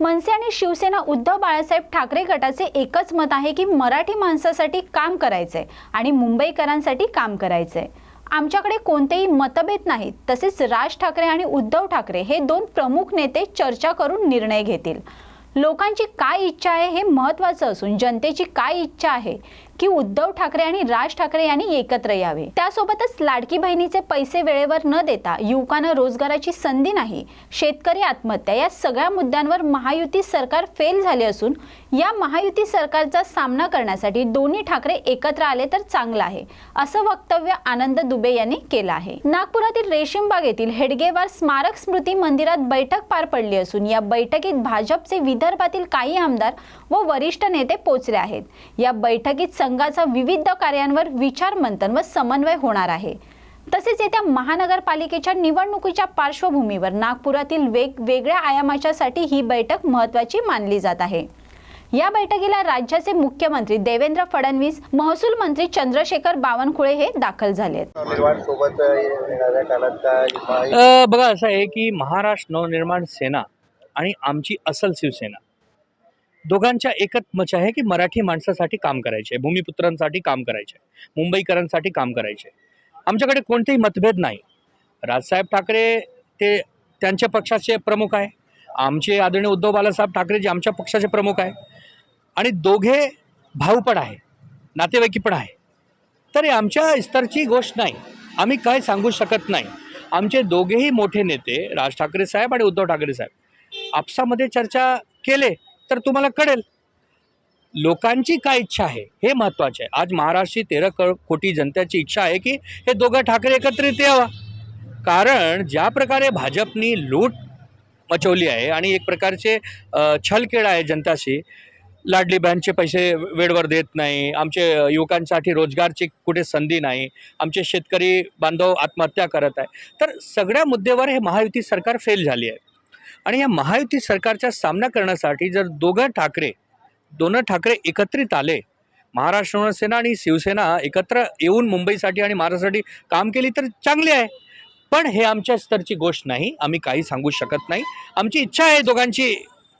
मनसे आणि शिवसेना उद्धव बाळासाहेब ठाकरे गटाचे एकच मत आहे की मराठी माणसासाठी काम करायचंय आणि मुंबईकरांसाठी काम करायचंय. आमच्याकडे कोणतेही मतभेद नाहीत. तसेच राज ठाकरे आणि उद्धव ठाकरे हे दोन प्रमुख नेते चर्चा करून निर्णय घेतील. लोकांची काय इच्छा आहे हे महत्त्वाचं असून जनतेची काय इच्छा आहे की उद्धव ठाकरे आणि राज ठाकरे यांनी एकत्र यावे. त्यासोबतच लाडकी बहिणीचे पैसे वेळेवर न देता युवकांना रोजगाराची संधी नाही शेतकरी आत्महत्या या सगळ्या मुद्द्यांवर महायुती सरकार फेल झाले असून या महायुती सरकारचा सामना करण्यासाठी दोन्ही ठाकरे एकत्र आले तर चांगलं आहे असं वक्तव्य आनंद दुबे यांनी केलं आहे. नागपुरातील रेशीमबाग येथील हेडगेवार स्मारक स्मृती मंदिरात बैठक पार पडली असून या बैठकीत भाजपचे विदर्भातील काही आमदार व वरिष्ठ नेते पोचले आहेत. या बैठकीत संघाचा विविध कार्यांवर विचार मंथन व समन्वय होणार आहे. तसेच येत्या महानगरपालिकेच्या निवडणुकीच्या पार्श्वभूमीवर नागपुरातील वेगवेगळ्या आयामाच्यासाठी ही बैठक महत्त्वाची मानली जात आहे. या बैठकीला राज्याचे मुख्यमंत्री देवेंद्र फडणवीस महसूल मंत्री चंद्रशेखर बावनकुळे हे दाखल अ, बघा असं आहे की महाराष्ट्र नवनिर्माण सेना आणि आमची असल शिवसेना दोघांच्या एकच मत आहे की मराठी माणसासाठी काम करायचे भूमिपुत्रांसाठी काम करायचे मुंबईकरांसाठी काम करायचे आमच्याकडे कोणतेही मतभेद नाही. राजसाहेब ठाकरे ते त्यांच्या पक्षाचे प्रमुख आहे. आमचे आदरणीय उद्धव बालासाहेब ठाकरे जे आमच्या पक्षाचे प्रमुख आहे. आणि दोघे भाऊ पण आहे. नातेवाईकी पण आहे. तर आमच्या स्तरची गोष्ट नाही. आम्ही काय सांगू शकत नाही. आमचे दोघेही मोठे नेते राज ठाकरे साहेब आणि उद्धव ठाकरे साहेब. आपसामध्ये चर्चा केले तर तुम्हाला कळेल. लोकांची काय इच्छा आहे हे महत्त्वाचे आहे. आज महाराष्ट्राची तेरा क कोटी जनतेची इच्छा आहे की हे दोघं ठाकरे एकत्रित यावा. कारण ज्या प्रकारे भाजपनी लूट मचवली आहे आणि एक प्रकारचे अ, आहे जनताशी लाडली बँकचे पैसे वेळेवर देत नाही आमचे युवकांसाठी रोजगारची कुठे संधी नाही आमचे शेतकरी बांधव आत्महत्या करत आहे. तर सगळ्या मुद्द्यावर हे महायुती सरकार फेल झाली आहे. आणि या महायुती सरकारचा सामना करण्यासाठी जर दोघं ठाकरे दोनं ठाकरे एकत्रित आले महाराष्ट्र नवसेना आणि शिवसेना एकत्र येऊन मुंबईसाठी आणि महाराष्ट्रासाठी काम केली तर चांगली आहे. पण हे आमच्या स्तरची गोष्ट नाही आम्ही काही सांगू शकत नाही. आमची इच्छा आहे दोघांची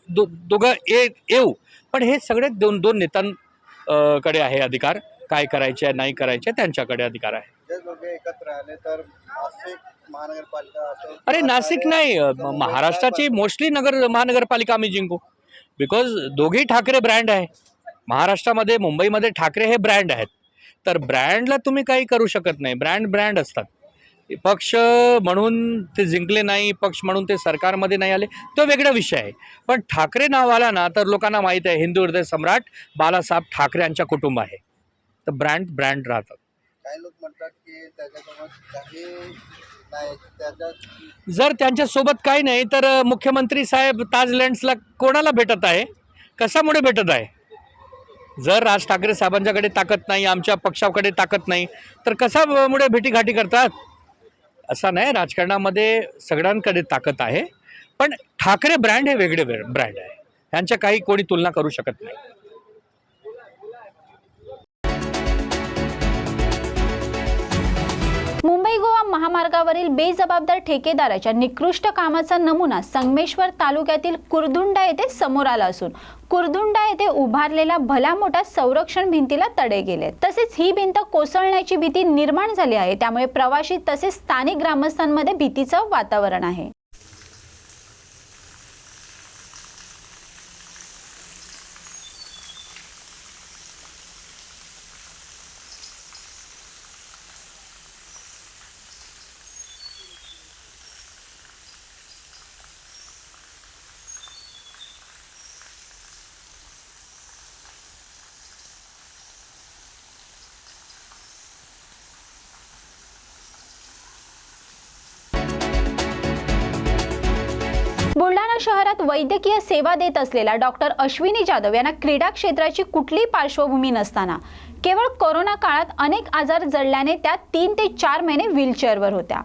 दो दोघं ये येऊ. पण हे सगळे दोन दोन नेत्यांकडे आहे अधिकार. काय करायचे नाही करायचे त्यांच्याकडे अधिकार आहे. जे दोघे एकत्र आले तर नाशिक महानगरपालिका असेल अरे नाशिक नाही महाराष्ट्राची मोस्टली नगर महानगरपालिका आम्ही जिंकू. बिकॉज दोघेही ठाकरे ब्रँड आहे. महाराष्ट्रामध्ये मुंबईमध्ये ठाकरे हे ब्रँड आहेत. तर ब्रँडला तुम्ही काही करू शकत नाही. ब्रँड ब्रँड असतात. पक्ष म्हणून ते जिंकले नाही पक्ष म्हणून ते सरकारमध्ये नाही आले तो वेगळा विषय आहे. पण ठाकरे नाव आला ना तर लोकांना माहीत आहे हिंदू हृदय सम्राट बालासाहेब ठाकरे यांच्या कुटुंब आहे. तर ब्रँड ब्रँड राहतात. काही लोक म्हणतात की त्याच्यासोबत काही जर त्यांच्यासोबत काही नाही तर मुख्यमंत्री साहेब ताज लँड्सला कोणाला भेटत आहे? कशामुळे भेटत आहे? जर राज ठाकरे साहेबांच्याकडे ताकद नाही आमच्या पक्षाकडे ताकद नाही तर कशामुळे भेटीगाठी करतात? असा नाही राजकारणामध्ये सगळ्यांकडे ताकद आहे पण ठाकरे ब्रँड हे वेगळे ब्रँड आहे. ह्यांच्या काही कोणी तुलना करू शकत नाही. गोवा महामार्गावरील बेजबाबदार ठेकेदाराच्या निकृष्ट कामाचा नमुना संगमेश्वर तालुक्यातील कुरदुंडा येथे समोर आला असून कुरदुंडा येथे उभारलेल्या भला मोठा संरक्षण भिंतीला तडे गेले. तसेच ही भिंत कोसळण्याची भीती निर्माण झाली आहे. त्यामुळे प्रवाशी तसेच स्थानिक ग्रामस्थांमध्ये भीतीचं वातावरण आहे. बुलढाणा वैद्यकीय सेवा देत असलेल्या डॉक्टर अश्विनी जाधव यांना क्रीडा क्षेत्राची कुठली पार्श्वभूमी नसताना केवळ कोरोना काळात अनेक आजार जडल्याने त्या तीन ते चार महिने व्हीलचेअरवर होत्या.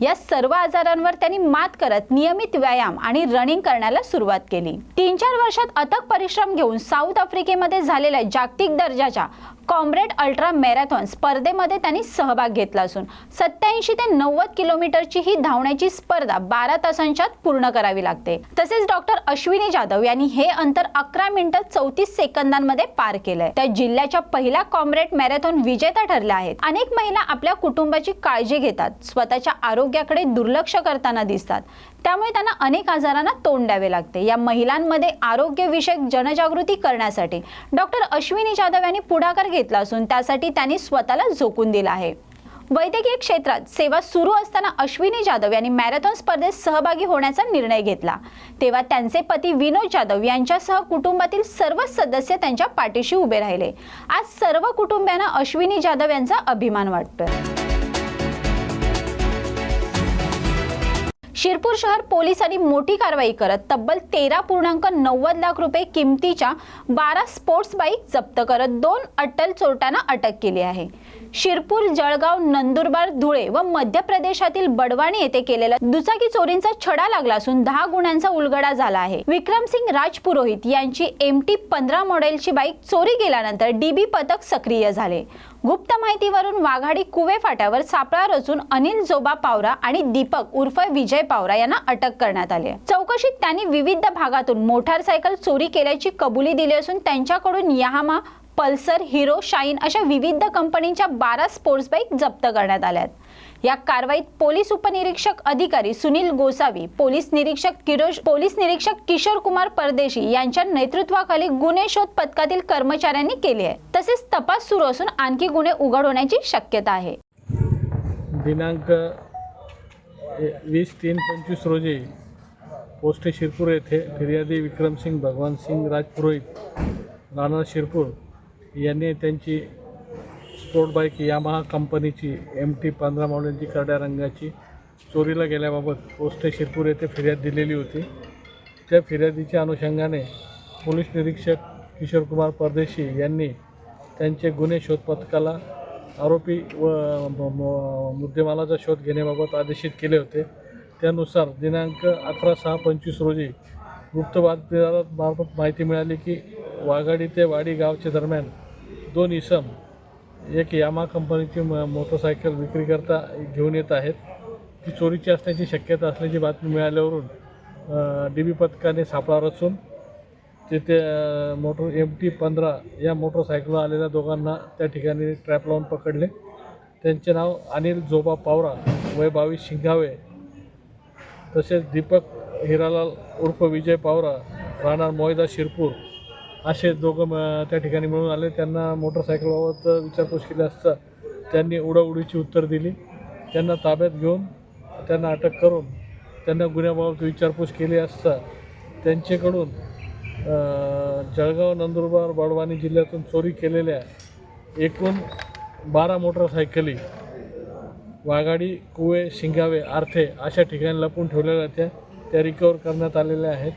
या सर्व आजारांवर त्यांनी मात करत नियमित व्यायाम आणि रनिंग करण्याला सुरुवात केली. तीन चार वर्षात अथक परिश्रम घेऊन साऊथ आफ्रिकेमध्ये झालेल्या जागतिक दर्जाच्या कॉम्रेड अल्ट्रा मॅरेथॉन स्पर्धेमध्ये त्यांनी सहभाग घेतला असून सत्याऐंशी ते नव्वद किलोमीटरची ही धावण्याची स्पर्धा बारा तासांच्यात पूर्ण करावी लागते. तसेच डॉक्टर अश्विनी जाधव यांनी हे अंतर अकरा मिनिटं चौतीस सेकंदांमध्ये पार केलंय. त्या जिल्ह्याच्या पहिल्या कॉम्रेड मॅरेथॉन विजेता ठरल्या आहेत. अनेक महिला आपल्या कुटुंबाची काळजी घेतात स्वतःच्या आरोग्याकडे दुर्लक्ष करताना दिसतात. त्यामुळे त्यांना अनेक आजारांना तोंड द्यावे लागते. या महिलांमध्ये आरोग्यविषयक जनजागृती करण्यासाठी डॉक्टर अश्विनी जाधव यांनी पुढाकार घेतला असून त्यासाठी त्यांनी स्वतःला झोकून दिला आहे. वैद्यकीय क्षेत्रात सेवा सुरू असताना अश्विनी जाधव यांनी मॅरेथॉन स्पर्धेत सहभागी होण्याचा निर्णय घेतला. तेव्हा त्यांचे पती विनोद जाधव यांच्यासह कुटुंबातील सर्व सदस्य त्यांच्या पाठीशी उभे राहिले. आज सर्व कुटुंबियांना अश्विनी जाधव यांचा अभिमान वाटतोय. शिरपूर शहर पोलिसांनी मोठी कारवाई करत तब्बल तेरा पूर्णांक नव्वद लाख रुपये किमतीच्या बारा स्पोर्ट्स बाईक जप्त करत दोन अटल चोरट्यांना अटक केली आहे. शिरपूर जळगाव नंदुरबार धुळे व मध्य प्रदेशातील बडवाणी येथे केलेल्या दुचाकी चोरींचा छडा लागला असून दहा गुन्ह्यांचा उलगडा झाला आहे. विक्रमसिंग राजपुरोहित यांची एम टी पंधरा मॉडेलची बाईक चोरी गेल्यानंतर डीबी पथक सक्रिय झाले. गुप्त माहितीवरून वाघाडी कुवे फाट्यावर सापळा रचून अनिल जोबा पावरा आणि दीपक उर्फ विजय पावरा यांना अटक करण्यात आली आहे. चौकशीत त्यांनी विविध भागातून मोटारसायकल चोरी केल्याची कबुली दिली असून त्यांच्याकडून यामा पल्सर हिरो शाईन अशा विविध कंपनीच्या बारा स्पोर्ट्स बाईक जप्त करण्यात आल्या आहेत या कारवाईत पोलीस उपनिरीक्षक अधिकारी सुनील गोसावी पोलीस निरीक्षक किरोश पोलीस निरीक्षक किशोर कुमार परदेशी यांच्या नेतृत्वाखाली गुन्हे शोध पथकातील कर्मचाऱ्यांनी केली आहे. तसेच तपास सुरू असून आणखी गुन्हे उघड होण्याची शक्यता आहे. दिनांक वीस तीन पंचवीस रोजी पोस्ट शिरपूर येथे फिर्यादी विक्रमसिंग भगवानसिंग राजपुरोहित राणा शिरपूर यांनी त्यांची स्पोर्ट बाईक यामाहा कंपनीची एम टी पंधरा मॉडेलची करड्या रंगाची चोरीला गेल्याबाबत पोस्टे शिरपूर येथे फिर्याद दिलेली होती. त्या फिर्यादीच्या अनुषंगाने पोलीस निरीक्षक किशोरकुमार परदेशी यांनी त्यांचे गुन्हे शोध पथकाला आरोपी व म- मुद्देमालाचा शोध घेण्याबाबत आदेशित केले होते. त्यानुसार दिनांक अकरा सहा पंचवीस रोजी गुप्त बातमीदारामार्फत माहिती मिळाली की वाघाडी ते वाडी गावच्या दरम्यान दोन इसम एक यामा कंपनीची म मोटरसायकल विक्रीकरता घेऊन येत आहेत. ती चोरीची असण्याची शक्यता असल्याची बातमी मिळाल्यावरून डी बी पथकाने सापळा रचून तिथे मोटर एम टी पंधरा या मोटरसायकलवर आलेल्या दोघांना त्या ठिकाणी ट्रॅप लावून पकडले. त्यांचे नाव अनिल जोबा पावरा वय बावीस शिंगावे. तसेच दीपक हिरालाल उर्फ विजय पावरा राहणार मोहिदा शिरपूर असे दोघं त्या ठिकाणी मिळून आले. त्यांना मोटरसायकलबाबत विचारपूस केली असता त्यांनी उडाउडीची उत्तर दिली. त्यांना ताब्यात घेऊन त्यांना अटक करून त्यांना गुन्ह्याबाबत विचारपूस केली असता त्यांच्याकडून जळगाव नंदुरबार बडवानी जिल्ह्यातून चोरी केलेल्या एकूण बारा मोटरसायकली वाघाडी कुवे शिंगावे आर्थे अशा ठिकाणी लपून ठेवलेल्या त्या त्या रिकवर करण्यात आलेल्या आहेत.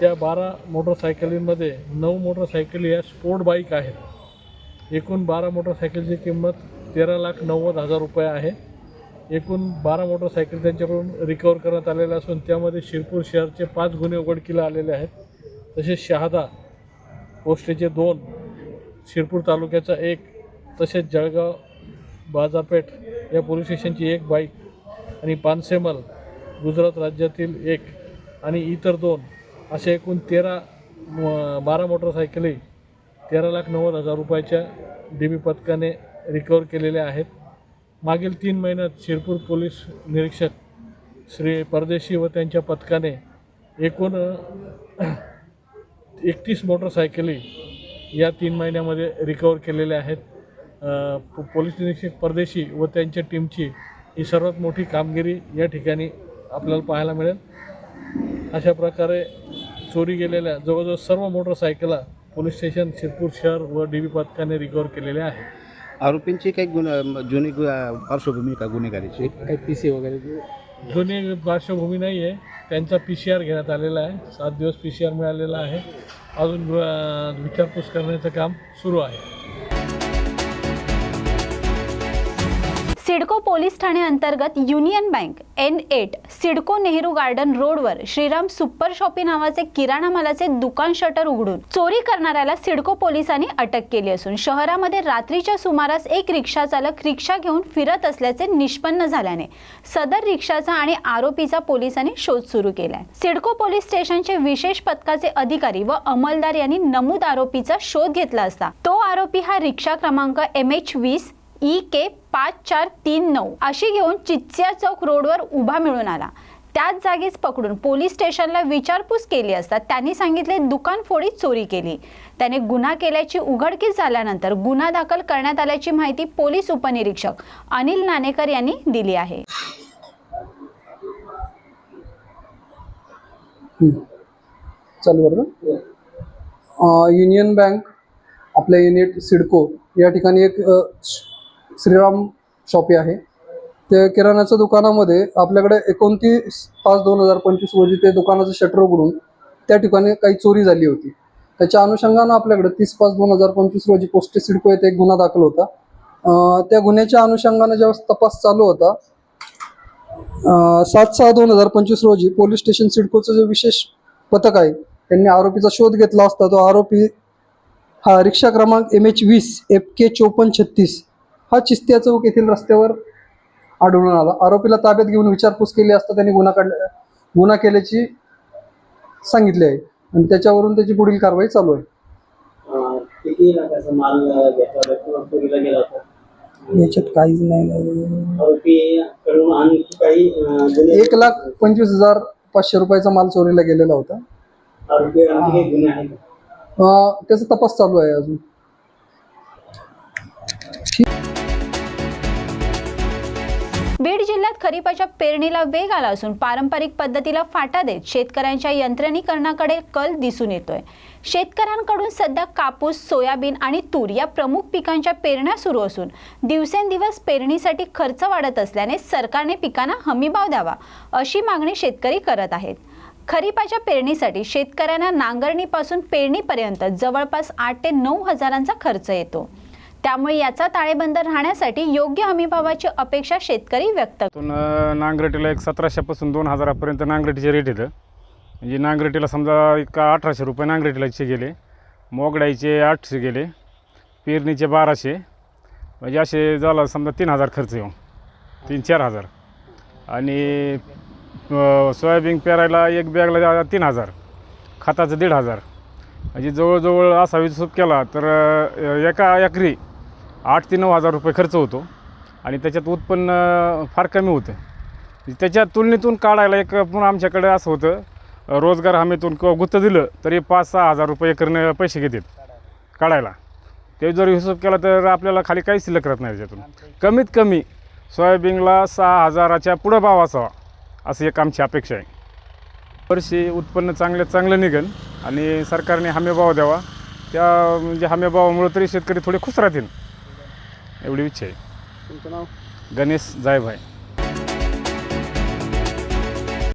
त्या बारा मोटरसायकलींमध्ये नऊ मोटरसायकली या स्पोर्ट बाईक आहेत. एकूण बारा मोटरसायकलची किंमत तेरा लाख नव्वद हजार रुपये आहे. एकूण बारा मोटरसायकल त्यांच्याकडून रिकवर करण्यात आलेल्या असून त्यामध्ये शिरपूर शहरचे पाच गुन्हे उघडकीला आलेले आहेत. तसेच शहादा पोस्टेचे दोन शिरपूर तालुक्याचा एक तसेच जळगाव बाजारपेठ या पोलीस स्टेशनची एक बाईक आणि पानसेमल गुजरात राज्यातील एक आणि इतर दोन असे एकूण तेरा म- बारा मोटरसायकली तेरा लाख नव्वद हजार रुपयाच्या डी बी पथकाने रिकवर केलेल्या आहेत. मागील तीन महिन्यात शिरपूर पोलीस निरीक्षक श्री परदेशी व त्यांच्या पथकाने एकूण एकतीस मोटरसायकली या तीन महिन्यामध्ये रिकवर केलेल्या आहेत. पोलीस निरीक्षक परदेशी व त्यांच्या टीमची ही सर्वात मोठी कामगिरी या ठिकाणी आपल्याला पाहायला मिळेल. अशा प्रकारे चोरी गेलेल्या जवळजवळ सर्व मोटरसायकला पोलीस स्टेशन शिरपूर शहर व डी बी पथकाने रिकवर केलेल्या आहेत. आरोपींची काही गुण जुनी गु- पार्श्वभूमी का गुन्हेगारीची? काही पी सी वगैरे जुनी पार्श्वभूमी नाही आहे. त्यांचा पी सी आर घेण्यात आलेला आहे. सात दिवस पी सी आर मिळालेला आहे. अजून अ, विचारपूस करण्याचं काम सुरू आहे. सिडको पोलीस ठाणे अंतर्गत Union Bank N eight CIDCO Nehru garden रोडवर श्रीराम सुपर शॉपी नावाचे किराणा मालाचे दुकान शटर उघडून चोरी करणाऱ्याला सिडको पोलिसांनी अटक केली असून शहरामध्ये रात्रीच्या सुमारास एक रिक्षा चालक रिक्षा घेऊन फिरत असल्याचे निष्पन्न झाल्याने सदर रिक्षाचा आणि आरोपीचा पोलिसांनी शोध सुरू केलाय. सिडको पोलीस स्टेशनचे विशेष पथकाचे अधिकारी व अंमलदार यांनी नमूद आरोपीचा शोध घेतला असता. तो आरोपी हा रिक्षा क्रमांक एम एच वीस ई के पाच चार तीन नऊ अशी घेऊन चित्स्या चौक रोडवर उभा मिळून आला. त्याच जागीच पकडून पोलीस स्टेशनला विचारपूस केली असता त्यांनी सांगितले दुकान फोडीत चोरी केली. त्याने गुन्हा केल्याची उघडकीस झाल्यानंतर गुन्हा दाखल करण्यात आल्याची माहिती पोलीस उपनिरीक्षक अनिल नाणेकर यांनी दिली आहे. युनियन बँक आपल्या युनिट सिडको या ठिकाणी एक श्रीराम शॉपी आहे. त्या किराण्याच्या दुकानामध्ये आपल्याकडे एकोणतीस पाच दोन हजार पंचवीस रोजी ते दुकानाचं शटर उघडून त्या ठिकाणी काही चोरी झाली होती. त्याच्या अनुषंगानं आपल्याकडे तीस पाच दोन हजार पंचवीस रोजी पोस्टे सिडको येथे एक गुन्हा दाखल होता. त्या गुन्ह्याच्या अनुषंगानं ज्यावेळेस तपास चालू होता सात सहा दोन हजार पंचवीस रोजी पोलीस स्टेशन सिडकोचं जे विशेष पथक आहे त्यांनी आरोपीचा शोध घेतला असता तो आरोपी हा रिक्षा क्रमांक एम एच वीस एफ के चोपन्न छत्तीस हा चिस्तिया चौक येथील रस्त्यावर आढळून आला. आरोपीला ताब्यात घेऊन विचारपूस केली असता त्यांनी गुन्हा काढ गुन्हा केल्याची सांगितले आहे. आणि त्याच्यावरून त्याची पुढील कारवाई चालू आहे. अं, किती लाखाचा माल अं, घेतला होता किंवा चोरीला गेला होता? याच्यात काहीच नाही काही अं, गुन्हे? एक लाख पंचवीस हजार पाचशे रुपयाचा माल चोरीला गेलेला होता. आरोपी आणखी काही गुन्हे आहेत? का? अ, त्याचा तपास चालू आहे अजून. बीड जिल्ह्यात खरीपाच्या पेरणीला वेग आला असून पारंपरिक पद्धतीला फाटा देत शेतकऱ्यांच्या यंत्रणीकरणाकडे कल दिसून येतोय. शेतकऱ्यांकडून सध्या कापूस सोयाबीन आणि तूर या प्रमुख पिकांच्या पेरण्या सुरू असून दिवसेंदिवस पेरणीसाठी खर्च वाढत असल्याने सरकारने पिकांना हमीभाव द्यावा अशी मागणी शेतकरी करत आहेत. खरीपाच्या पेरणीसाठी शेतकऱ्यांना नांगरणीपासून पेरणीपर्यंत जवळपास आठ ते नऊ हजारांचा खर्च येतो. त्यामुळे याचा ताळेबंद राहण्यासाठी योग्य हमीभावाची अपेक्षा शेतकरी व्यक्त नांगरटीला एक सतराशेपासून दोन हजारापर्यंत नांगरटीचे रेट येतं. म्हणजे नांगरटीला समजा एक अठराशे रुपये नांगरटीलाचे गेले मोगडाईचे आठशे गेले पेरणीचे बाराशे म्हणजे असे झालं समजा तीन हजार खर्च येऊ तीन चार हजार. आणि सोयाबीन पेरायला एक बॅगला तीन हजार खताचं दीड हजार. म्हणजे जवळजवळ असा हिशोब केला तर एका एकरी आठ ते नऊ हजार रुपये खर्च होतो आणि त्याच्यात उत्पन्न फार कमी होतं. त्याच्या तुलनेतून काढायला एक पुन्हा आमच्याकडे असं होतं रोजगार हमीतून किंवा गुत्त दिलं तरी पाच सहा हजार रुपये एकरनं पैसे घेतात काढायला. ते जर हिशोब केला तर आपल्याला खाली काहीच शिल्लक राहत नाही त्याच्यातून. कमीत कमी सोयाबीनला सहा हजाराच्या पुढं भाव असावा असं एक आमची अपेक्षा आहे. वर्षी उत्पन्न चांगलं चांगलं निघेल आणि सरकारने हमीभाव द्यावा. त्या म्हणजे हमीभावामुळं तरी शेतकरी थोडे खुश राहतील. एवढी इच्छा आहे. तुमचं नाव? गणेश जायभाई